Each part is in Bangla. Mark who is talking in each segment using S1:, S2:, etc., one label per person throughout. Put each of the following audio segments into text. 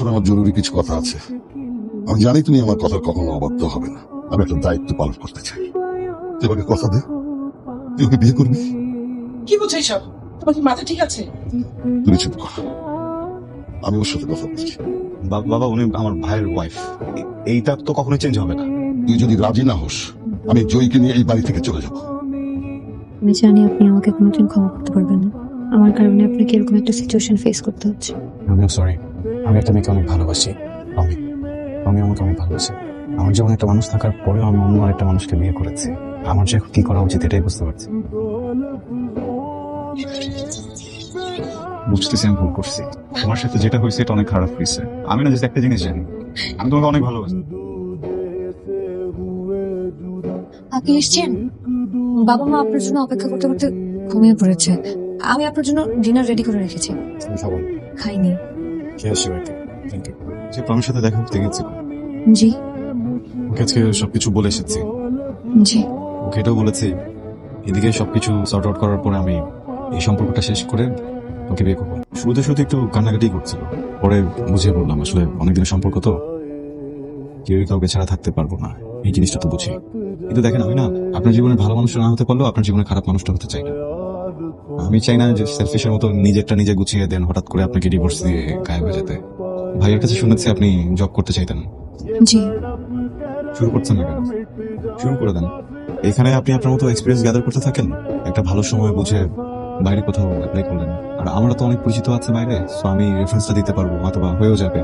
S1: আমার জরুরি কিছু কথা আছে। আমি জানি তুমি আমার কথা কখনো অবাধ্য হবে না। আমি একটা দায়িত্ব পালন করতে চাই। তুই আমাকে কথা দে। তুই ওকে বিয়ে করবি?
S2: কি বলছো এইসব? তোমার কি মাথা ঠিক আছে?
S1: তুমি চুপ কর। আমি ওর সাথে কথা বলছি।
S3: বা- বাবা উনি আমার ভাইয়ের ওয়াইফ এইটা তো কখনোই চেঞ্জ হবে না।
S1: তুই যদি রাজি না হোস আমি জয়ীকে নিয়ে এই বাড়ি থেকে চলে যাব।
S4: আমি জানি আপনি আমাকে কোনোদিন ক্ষমা করতে পারবেন না। আমার কারণে আপনাকে এরকম একটা সিচুয়েশন ফেস করতে হচ্ছে।
S3: আমিও সরি আমি একটা মেয়েকে অনেক ভালোবাসি। আমি আমি আমাকে অনেক ভালোবাসি। আমার জীবনে একটা মানুষ থাকার পরেও আমি অন্য একটা মানুষকে বিয়ে করেছি। আমার যে এখন কি করা উচিত এটাই বুঝতে পারছি। বুঝতেছি আমি ভুল করছি। তোমার সাথে যেটা হয়েছে এটা অনেক খারাপ হয়েছে। আমি না জাস্ট একটা জিনিস জানি। আমি তোমাকে অনেক ভালোবাসি।
S4: আপনি এসছেন? বাবা মা আপনার জন্য অপেক্ষা করতে করতে ঘুমিয়ে পড়েছে। আমি আপনার জন্য ডিনার রেডি করে রেখেছি।
S3: তুমি খাব
S4: খাইনি।
S3: খেয়ে আসি বাড়িতে। থ্যাংক ইউ যে প্রমির সাথে দেখা করতে গেছি
S4: জি।
S3: ওকে আজকে সবকিছু বলে এসেছি।
S4: জি।
S3: ওকে এটাও বলেছি। এদিকে সবকিছু সর্ট আউট করার পরে আমি এই সম্পর্কটা শেষ করে ওকে বিয়ে করব। শুরুতে শুরুতে একটু কান্নাকাটি করছিল। পরে বুঝিয়ে বললাম আসলে অনেকদিনের সম্পর্ক তো। কেউই কাউকে ছাড়া থাকতে পারব না। এই জিনিসটা তো বুঝি। কিন্তু দেখেন আমি না আপনার জীবনে ভালো মানুষটা না হতে পারলেও আপনার জীবনে খারাপ মানুষটা হতে চাই না। আমি চাই না যে সেলফিশের মতো নিজেরটা নিজে গুছিয়ে দেন হঠাৎ করে আপনাকে ডিভোর্স দিয়ে গায়েব হয়ে যেতে। ভাইয়ের কাছে শুনেছি আপনি জব করতে চাইতেন।
S4: জি।
S3: শুরু করছেন না কেন? শুরু করে দেন। এখানে আপনি আপনার মতো এক্সপিরিয়েন্স গ্যাদার করতে থাকেন? একটা ভালো সময় বুঝে বাইরে কোথাও অ্যাপ্লাই করলেন। আর আমরা তো অনেক পরিচিত আছে বাইরে সো আমি রেফারেন্সটা দিতে পারব অথবা হয়েও যাবে।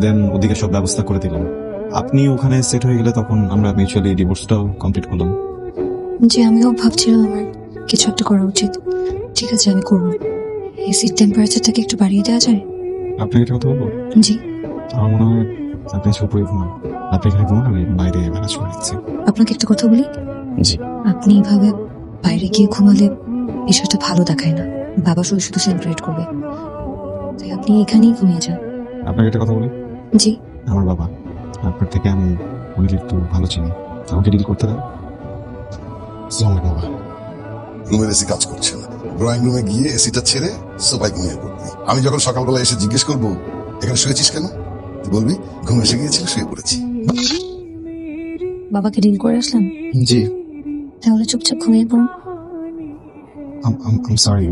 S3: দেন ওদিকে সব ব্যবস্থা করে দিলাম আপনি ওখানে সেট হয়ে গেলে তখন আমরা মিউচুয়ালি ডিভোর্সটাও কমপ্লিট করলাম।
S4: জি আমিও ভাবছিলাম আমার কিছু একটা করা উচিত। ঠিক আছে আমি করব। এসির টেম্পারেচারটাকে একটু বাড়িয়ে দেওয়া যায়?
S3: আপনি এটা কথা বলব?
S4: জি।
S3: আমার মনে হয় আপনি সুপুরি ঘুমান। আপনি এখানে ঘুমান আমি বাইরে ম্যানেজ করে দিচ্ছি।
S4: আপনাকে একটা কথা বলি?
S3: জি।
S4: আপনি এইভাবে বাইরে গিয়ে ঘুমালে বিষয়টা ভালো দেখায় না। বাবা শুধু শুধু সেলিব্রেট করবে। তাই আপনি এখানেই ঘুমিয়ে যান।
S3: আপনাকে একটা কথা বলি?
S4: জি।
S3: আমার বাবা। আপনার থেকে আমি উনি একটু ভালো চিনি। আমাকে ডিল করতে বাবা।
S1: রুমের এসি কাজ করছে না। ড্রয়িং রুমে গিয়ে এসিটা ছেড়ে সবাই ঘুমিয়ে পড়বি। আমি যখন সকালবেলা এসে জিজ্ঞেস করব এখানে শুয়েছিস কেন? তুই বলবি ঘুম এসে গিয়েছিল শুয়ে পড়েছি।
S4: বাবাকে ডিল করে আসলাম
S3: জি।
S4: তাহলে চুপচাপ ঘুমিয়ে পড়ুন।
S3: আম সরি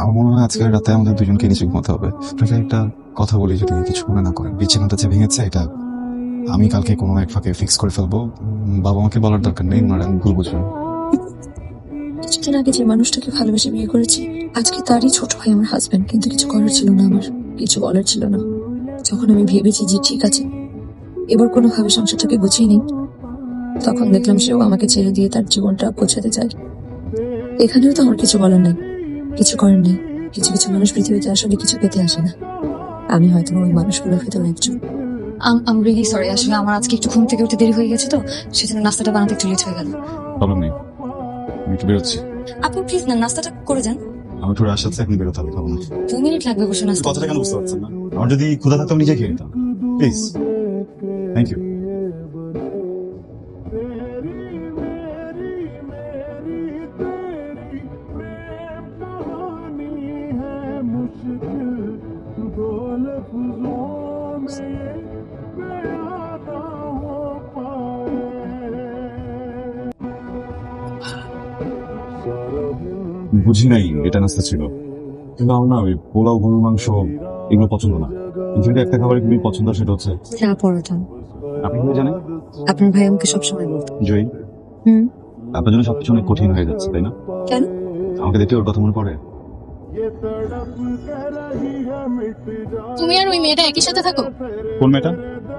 S3: আমার মনে হয় আজকের রাতে আমাদের দুজনকে নিচে ঘুমাতে হবে। আপনাকে একটা কথা বলি যদি কিছু মনে না করেন। বিছানাটা যে ভেঙেছে এটা আমি কালকে কোনো এক ফাঁকে ফিক্স করে ফেলব। বাবা মাকে বলার দরকার নেই, ওনারা ভুল বুঝবেন।
S4: কিছুদিন আগে যে মানুষটাকে ভালোবেসে বিয়ে করেছি, আজকে তারই ছোট ভাই আমার হাজবেন্ড কিন্তু কিছু করার ছিল না আমার, কিছু বলার ছিল না। যখন আমি ভেবেছি যে ঠিক আছে, এবার কোনোভাবে সংসারটাকে গুছিয়ে নিই, তখন দেখলাম সেও আমাকে ছেড়ে দিয়ে তার জীবনটা গোছাতে চায়। এখানেও তো আমার কিছু বলার নেই, কিছু করার নেই, কিছু কিছু মানুষ পৃথিবীতে আসলে কিছু পেতে আসে না। আমি হয়তো ওই মানুষগুলোর ভিতরে একজন। আম রিয়েলি সরি আসলে আমার আজকে একটু ঘুম থেকে উঠতে দেরি হয়ে গেছে তো সেজন্য নাস্তাটা বানাতে একটু লেট হয়ে গেল।
S3: প্রবলেম নেই। আমি একটু বেরোচ্ছি।
S4: আপনি প্লিজ না নাস্তাটা করে যান।
S3: আমি একটু রাশ আছে এখন বেরোতে হবে খাব না
S4: দু মিনিট লাগবে বসে নাস্তা
S3: কথাটা কেন বুঝতে পারছেন না? আমার যদি ক্ষুধা থাকতো নিজে খেয়ে নিতাম। প্লিজ থ্যাংক ইউ বুঝি নাই এটা নাস্তা ছিল। কিন্তু আমার না ওই পোলাও গরুর মাংস এগুলো পছন্দ না। কিন্তু যদি একটা খাবার খুবই পছন্দ সেটা হচ্ছে
S4: চা পরোটা।
S3: আপনি কি জানেন?
S4: আপনার ভাই আমাকে সবসময় বলতো।
S3: জয়ী?
S4: হুম।
S3: আপনার জন্য সবকিছু অনেক কঠিন হয়ে যাচ্ছে তাই না?
S4: কেন?
S3: আমাকে দেখতে ওর কথা মনে পড়ে?
S5: তুমি আর ওই মেয়েটা একই সাথে থাকো?
S3: কোন মেয়েটা?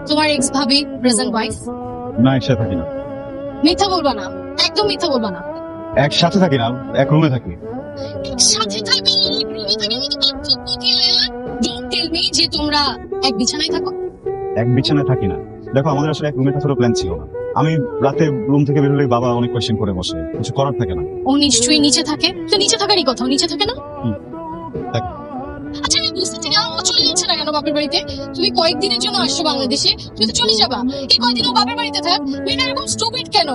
S5: তোমার এক্স ভাবি প্রেজেন্ট ওয়াইফ
S3: না একসাথে থাকি না।
S5: মিথ্যা বলবা না একদম মিথ্যা বলবা না।
S3: একসাথে থাকি না এক রুমে থাকি।
S5: সাথে থাকি রুমে থাকার মতো পার্থক্য কি ডোন্ট টেল মি যে তোমরা এক বিছানায় থাকো।
S3: এক বিছানায় থাকি না। দেখো আমাদের আসলে এক রুমে থাকার প্ল্যান ছিল না। আমি রাতে রুম থেকে বের হলে বাবা অনেক কোয়েশ্চেন করে বসে। কিছু করার থাকে না।
S5: ও নিশ্চয়ই নিচে থাকে। তো নিচে থাকারই কথা ও নিচে থাকে না? বাপের বাড়িতে? তুমি কয়েকদিনের জন্য আসছো বাংলাদেশে? তুমি তো চলে যাবা। এই কয়েকদিন ও বাপের বাড়িতে থাক মেয়েটা এরকম স্টুপিড কেন?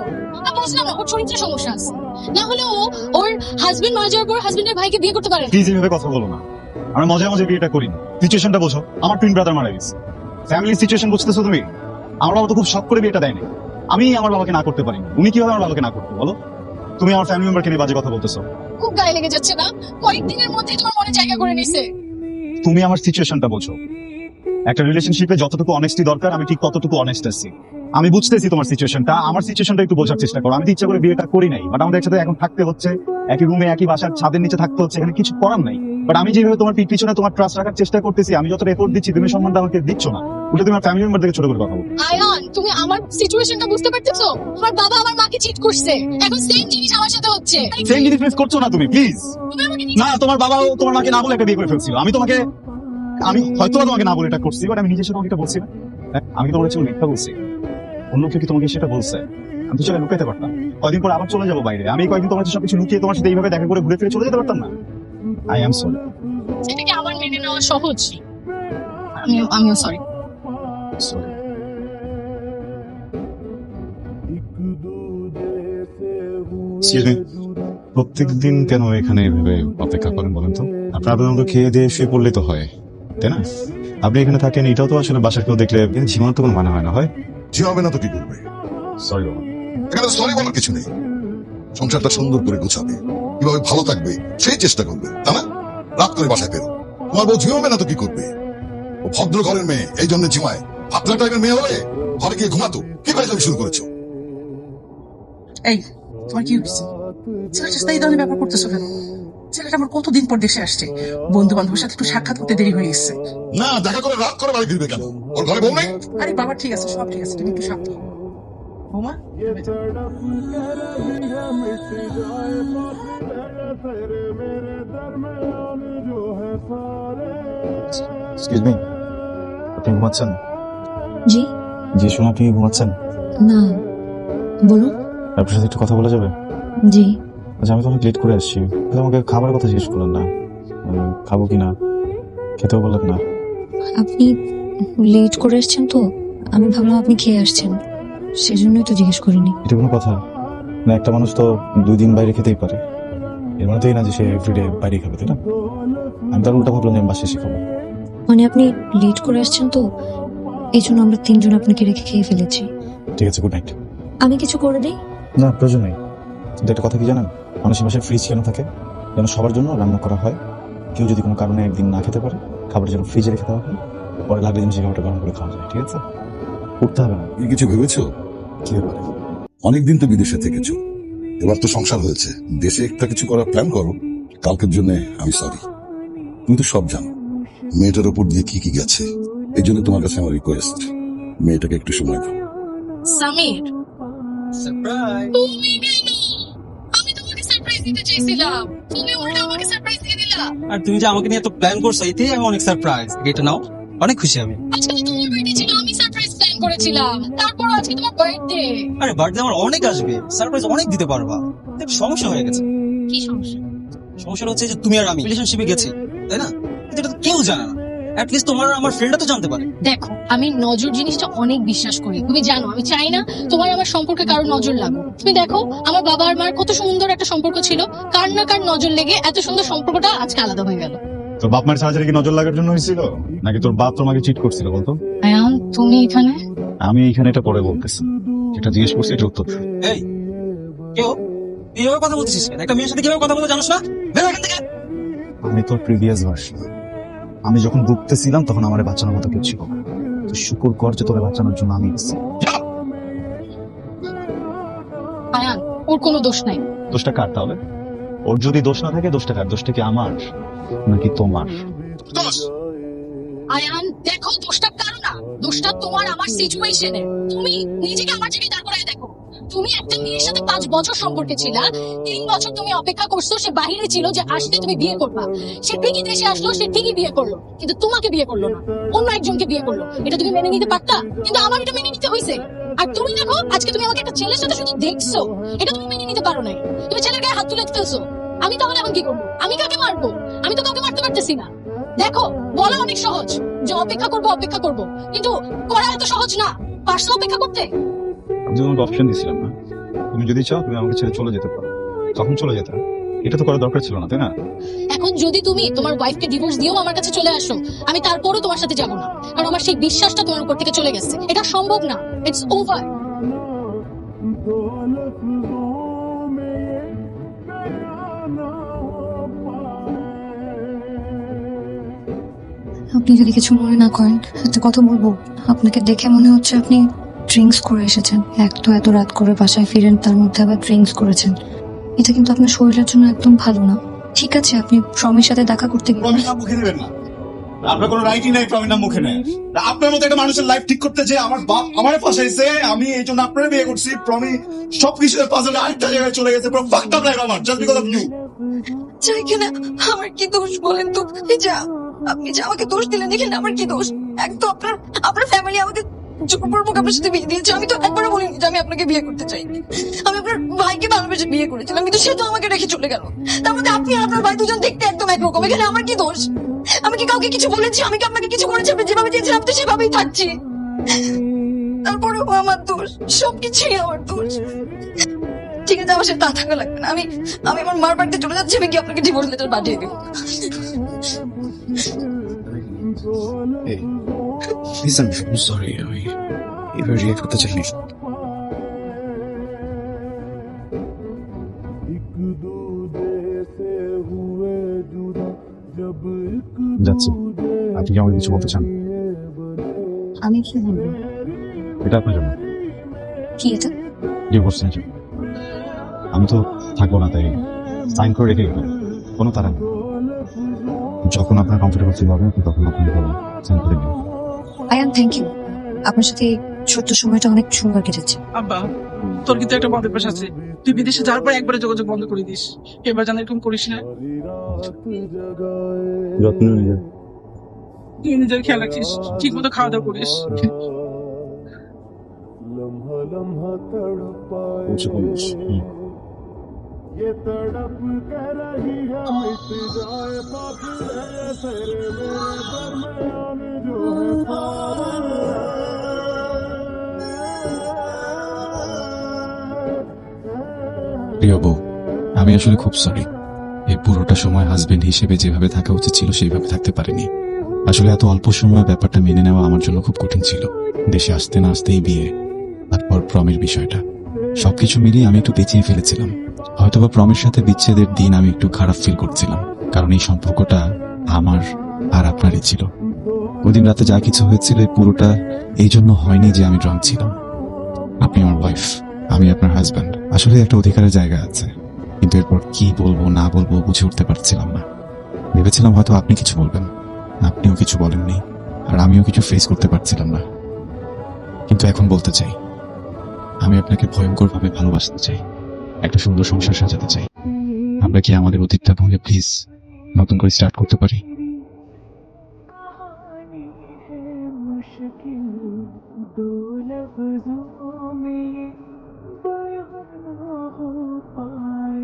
S5: বুঝলাম না ওর সমস্যা আছে। না হলে ও ওর হাজবেন্ড মারা যাওয়ার পর হাজবেন্ডের ভাইকে বিয়ে করতে পারে
S3: প্লিজ এভাবে কথা বলো না। আমরা মজা মজা বিয়েটা করি সিচুয়েশনটা বোঝো। আমার টুইন ব্রাদার মারা গেছে। ফ্যামিলির সিচুয়েশন বুঝতেছো তুমি? আমার বাবা তো খুব শখ করে বিয়েটা দেয়নি। আমি আমার বাবাকে না করতে পারি উনি কীভাবে আমার বাবাকে না করতে বলো? তুমি আমার ফ্যামিলি মেম্বারকে নিয়ে বাজে কথা বলতেছো।
S5: খুব গায়ে লেগে যাচ্ছে না? কয়েকদিনের মধ্যে তোমার মনে জায়গা করে নিছে।
S3: তুমি আমার সিচুয়েশনটা বোঝো একটা রিলেশনশিপে যতটুকু অনেস্টি দরকার, আমি ঠিক ততটুকু অনেস্ট আছি। আমি বুঝতেছি তোমার সিচুয়েশনটা আমার সিচুয়েশনটা একটু বোঝার চেষ্টা করো। আমি ইচ্ছা করে বিয়েটা করি নাই বাট আমাদের একসাথে এখন থাকতে হচ্ছে, একই রুমে একই বাসার ছাদের নিচে থাকতে হচ্ছে, এখানে কিছু করার নাই। বাট আমি যেভাবে তোমার পিঠ পিছনে তোমার ট্রাস্ট রাখার চেষ্টা করতেছি আমি যতটা এফোর্ট দিচ্ছি তুমি সম্মানটা আমাকে দিচ্ছ না। উল্টো তুমি ফ্যামিলি মেম্বার থেকে ছোট করে কথা বলো
S5: আয়ান তুমি আমার সিচুয়েশনটা বুঝতে পারতেছো? আমার বাবা আমার মাকে চিট করছে। এখন সেম জিনিস আমার সাথে হচ্ছে।
S3: সেম জিনিস ফেস করছ না তুমি প্লিজ না তোমার বাবাও তোমার মাকে না বলে একটা বিয়ে করে ফেলছিল। আমি তোমাকে আমি হয়তো তোমাকে না বলে এটা করছি বাট আমি নিজের সাথে তোমাকে এটা বলছি না। হ্যাঁ? আমি তোমার কাছে মিথ্যা বলছি। অন্য কেউ কি তোমাকে সেটা বলছে? আমি তো সেটা লুকাইতে পারতাম। কয়দিন পর আবার চলে যাব বাইরে। আমি কয়েকদিন তোমার কাছে সবকিছু লুকিয়ে তোমার সাথে এইভাবে দেখা করে ঘুরে ফিরে চলে যেতে পারতাম না? আই এম সরি
S5: সেটাকে আমার মেনে নেওয়া সহজ? আমিও আমিও সরি
S3: সরি প্রত্যেক দিন কেন এখানে এভাবে অপেক্ষা করেন বলেন তো? আপনার আপনার খেয়ে দিয়ে শুয়ে পড়লে তো হয় তাই না? আপনি এখানে থাকেন এটাও তো আসলে বাসার কেউ দেখলে জীবন তো কোনো মানে হয় না হয়?
S1: যে হবে না তো কি করবে?
S3: সরি বাবা।
S1: এখানে সরি বলার কিছু নেই। সংসারটা সুন্দর করে গোছাবে। কীভাবে ভালো থাকবে সেই চেষ্টা করবে তা না? রাত করে বাসায় ফেরো। তোমার বউ ঝিমাবে না তো কি করবে? ও ভদ্র ঘরের মেয়ে এই জন্য ঝিমায়। পাতলা টাইপের মেয়ে হলে ঘরে গিয়ে ঘুমাতো কি ফাইজলামি শুরু করেছ?
S2: এই তোমার কি হয়েছে? ছেলেটার সাথে এই ধরনের ব্যাপার করতেছো কেন? ছেলেটা আমার কতদিন পর দেশে আসছে? বন্ধু বান্ধবের সাথে একটু সাক্ষাৎ করতে দেরি হয়ে গেছে।
S1: না দেখা করে রাত করে বাড়ি ফিরবে কেন? ওর ঘরে বউ নেই?
S2: আরে বাবা ঠিক আছে সব ঠিক আছে তুমি একটু শান্ত হও। বৌমা
S3: এক্সকিউজ মি আপনি ঘুমাচ্ছেন?
S4: জি।
S3: জি শোনা আপনি ঘুমাচ্ছেন?
S4: না বলুন।
S3: আপনার সাথে একটু কথা বলা যাবে?
S4: জি।
S3: আচ্ছা আমি তো অনেক লেট করে আসছি। কিন্তু আমাকে খাবারের কথা জিজ্ঞেস করলেন না। খাব কি না? খেতেও বললেন না।
S4: আপনি লেট করে এসছেন তো? আমি ভাবলাম আপনি খেয়ে আসছেন। সেজন্যই তো জিজ্ঞেস করিনি।
S3: এটা কোনো কথা? না একটা মানুষ তো দুই দিন বাইরে খেতেই পারে। এর মানে তো এই না যে সে এভরিডে বাইরে খাবে তাই না? আমি তার উল্টা ভাবলাম যে আমি বাসে এসে খাব।
S4: মানে আপনি লেট করে আসছেন তো এই জন্য আমরা তিনজন আপনাকে রেখে খেয়ে ফেলেছি।
S3: ঠিক আছে গুড নাইট
S4: আমি কিছু করে দিই?
S3: না প্রয়োজন নেই। কিন্তু একটা কথা কি জানেন? মানুষের বাসায় ফ্রিজ কেন থাকে? যেন সবার জন্য রান্না করা হয়। কেউ যদি কোনো কারণে একদিন না খেতে পারে খাবার যেন ফ্রিজে রেখে দেওয়া হয় পরে লাগলে যেন সেই খাবারটা গরম করে খাওয়া যায় ঠিক আছে? উঠতে হবে না।
S1: কিছু ভেবেছো? অনেকদিন তো বিদেশে থেকেছো। এবার তো সংসার হয়েছে। দেশে একটা কিছু করার প্ল্যান করো। কালকের জন্য আমি সরি তুমি তো সব জানো। মেয়েটার উপর দিয়ে কি কি গেছে? এই জন্য তোমার কাছে আমার রিকোয়েস্ট মেয়েটাকে একটু সময় দাও।
S5: সামির! আমি তোমাকে সারপ্রাইজ দিতে চাইছিলাম তুমি উল্টা আমাকে সারপ্রাইজ দিয়ে দিলা।
S6: আর তুমি যে আমাকে নিয়ে এত প্ল্যান করছ এতেই আমি অনেক সারপ্রাইজ এটা নাও অনেক খুশি আমি।
S5: আজকে তো তোমার বার্থডে ছিল প্ল্যান করেছিলাম। তারপর আজকে তোমার বার্থডে
S6: আরে বার্থডে আমার অনেক আসবে। সারপ্রাইজ অনেক দিতে পারবা। দেখ, সমস্যা হয়ে গেছে।
S5: কি সমস্যা?
S6: সমস্যাটা হচ্ছে যে তুমি আর আমি রিলেশনশিপে গেছি তাই না? কিন্তু এটা তো কেউ জানে না। অ্যাটলিস্ট তোমার আমার ফ্রেন্ডরা তো জানতে পারে।
S5: দেখো আমি নজর জিনিসটা অনেক বিশ্বাস করি। তুমি জানো আমি চাই না তোমার আমার সম্পর্কে কারও নজর লাগুক। তুমি দেখো আমার বাবা আর মার কত সুন্দর একটা সম্পর্ক ছিল। কার না কার নজর লেগে এত সুন্দর সম্পর্কটা আজকে আলাদা হয়ে গেল।
S3: তোর বাপ মায়ের সার্জারি কি নজর লাগার জন্য হয়েছিল? নাকি তোর বাপ তোমাকে চিট করছিল বলতো?
S5: আয়ান তুমি এখানে?
S3: আমি এইখানে এটা পরে বলতেছি। যেটা জিজ্ঞেস করছি এটা উত্তর।
S6: এই কেউ তুই কথা বলতেছিস কেন? একটা মেয়ের সাথে কীভাবে কথা বলতে জানোস না? বের এখান থেকে।
S3: আমি তোর প্রিভিয়াস ভার্সন আমি যখন ভুগতেছিলাম তখন আমার বাঁচানোর মতো কেউ ছিল তো শুকুর কর যে তোরে বাঁচানোর জন্য আমি এসেছি।
S5: আয়ান ওর কোনো দোষ নাই।
S3: দোষটা কার তাহলে? ওর যদি দোষ না থাকে, দোষটা কার? দোষটা কি আমার? নাকি তোমার?
S5: আয়ান, দেখো, দোষটা কারও না? দোষটা তোমার, আমার সিচুয়েশনে তুমি নিজেকে আমার জায়গায় দাঁড় দেখো তুমি একটা মেয়ের সাথে পাঁচ বছর সম্পর্কে ছিলা, তিন বছর তুমি অপেক্ষা করছ, সে বাহিরে ছিল যে আসলে তুমি বিয়ে করবা। সে ঠিকই দেশে আসলো, সে ঠিকই বিয়ে করল, কিন্তু তোমাকে বিয়ে করল না, অন্য একজনকে বিয়ে করল। এটা তুমি মেনে নিতে পারতা? কিন্তু আমার এটা মেনে নিতে হয়েছে আর তুমি দেখো, আজকে তুমি আমাকে একটা ছেলের সাথে শুধু দেখছ, এটা তুমি মেনে নিতে পারো নাই। তুমি ছেলের গায়ে হাত তুলে দিতেছো। আমি তাহলে এখন কি করব? আমি কাকে মারবো? আমি তো কাউকে মারতে পারতেছি না। দেখো, বলা অনেক সহজ। যে অপেক্ষা করব অপেক্ষা করব। কিন্তু করা এত সহজ না। পারছ অপেক্ষা করতে?
S3: আমি তোমাকে অপশন দিছিলাম না। তুমি যদি চাও তুমি আমাকে ছেড়ে চলে যেতে পারো। তখন চলে যেতাম এটা তো করার দরকার ছিল না তাই না?
S5: এখন যদি তুমি তোমার ওয়াইফকে ডিভোর্স দিয়েও আমার কাছে চলে আসো আমি তারপরও তোমার সাথে যাব না। কারণ আমার সেই বিশ্বাসটা তোমার উপর থেকে চলে গেছে। এটা সম্ভব না। ইটস ওভার
S4: আপনি যদি কিছু মনে না করেন একটা কথা বলব। আপনাকে দেখে মনে হচ্ছে আপনি ড্রিঙ্কস করে এসেছেন। এক তো এত রাত করে বাসায় ফিরেন তার মধ্যে আবার ড্রিঙ্কস করেছেন। এটা কিন্তু আপনার শরীরের জন্য একদম ভালো না। ঠিক আছে আপনি প্রমের সাথে দেখা করতে
S7: মুখে নেবেন না। আপনার কোনো রাইটই নাই মুখে নেয় আপনার মতো একটা মানুষের লাইফ ঠিক করতে যে আমার বাপ আমারে ফাঁসাইছে আমি এই জন্য আপনার বিয়ে করছি প্রমি সবকিছু পাজলে আরেকটা জায়গায় চলে গেছে পুরো ফাকড আপ লাইফ আমার জাস্ট বিকজ অফ ইউ
S4: চাই কিনা আমার কি দোষ বলেন তো? এই যা আপনি যে আমাকে দোষ দিলেন এখানে আমার কি দোষ? এক তো আপনার আপনার ফ্যামিলি আমাকে জোরপূর্বক আপনার সাথে বিয়ে দিয়েছে। আমি তো একবারও বলিনি যে আমি আপনাকে বিয়ে করতে চাই। আমি আপনার ভাইকে ভালোবেসে বিয়ে করেছিলাম, কিন্তু সে তো আমাকে রেখে চলে গেল। তার মধ্যে আপনি আর আপনার ভাই দুজন দেখতে একদম একরকম। এখানে আমার কি দোষ? আমি কি কাউকে কিছু বলেছি? আমি কি আপনাকে কিছু করেছি? আপনি যেভাবে চেয়েছেন, আমি তো সেভাবেই থাকছি। তারপরেও আমার দোষ, সবকিছুই আমার দোষ। ঠিক আছে, আমার সাথে তা থাকা লাগবে না। আমি আমি আমার মার বাড়িতে চলে যাচ্ছি, আমি কি আপনাকে ডিভোর্স লেটার পাঠিয়ে দেবো।
S3: প্লিজ আমি সরি আমি এবার রিয়েক্ট করতে চাইনি। যাচ্ছি। আপনি কি আমাকে কিছু বলতে চান?
S4: আমি কি বলব?
S3: এটা আপনার জন্য।
S4: কি এটা?
S3: ডিভোর্স নিয়ে। আমি তো থাকব না তাই সাইন করে রেখে গেলাম। কোনো তারা নেই। যখন আপনার কমফোর্টেবল ফিল হবে তখন আপনি সাইন করে দিন
S4: আই থ্যাংক ইউ আপনার সাথে ছোট্ট সময়টা অনেক সুন্দর কেটেছে।
S2: আব্বা তোর কিন্তু একটা মদের পেশ আছে। তুই বিদেশে যাওয়ার পর একবারে যোগাযোগ বন্ধ করে দিস। এবার যেন এরকম করিস না।
S3: যত্ন নিয়ে
S2: তুই নিজের খেয়াল রাখিস ঠিক মতো খাওয়া দাওয়া করিস
S3: পৌঁছে কমিস প্রিয় বউ, আমি আসলে খুব সরি এই পুরোটা সময় হাজবেন্ড হিসেবে যেভাবে থাকা উচিত ছিল, সেইভাবে থাকতে পারিনি। আসলে এত অল্প সময় ব্যাপারটা মেনে নেওয়া আমার জন্য খুব কঠিন ছিল। দেশে আসতে না আসতেই বিয়ে তারপর প্রমের বিষয়টা। সবকিছু মিলিয়ে আমি একটু পেঁচিয়ে ফেলেছিলাম। হয়তোবা প্রমের সাথে বিচ্ছেদের দিন আমি একটু খারাপ ফিল করছিলাম, কারণ এই সম্পর্কটা আমার আর আপনারই ছিল। ওদিন রাতে যা কিছু হয়েছিল পুরোটা, এই জন্য হয়নি যে আমি ড্রাঙ্ক ছিলাম। আপনি আমার ওয়াইফ আমি আপনার হাজব্যান্ড আসলে একটা অধিকারের জায়গা আছে। কিন্তু এরপর কি বলব, না বলব বুঝে উঠতে পারছিলাম না। ভেবেছিলাম হয়তো আপনি কিছু বলবেন। আপনিও কিছু বলেননি, আর আমিও কিছু ফেস করতে পারছিলাম না। কিন্তু এখন বলতে চাই, আমি আপনাকে ভয়ঙ্কর ভাবে ভালোবাসতে চাই, একটা সুন্দর সংসার সাজাতে চাই। আমরা কি আমাদের অতীতটা ভুলে প্লিজ নতুন করে স্টার্ট করতে পারি?
S8: by.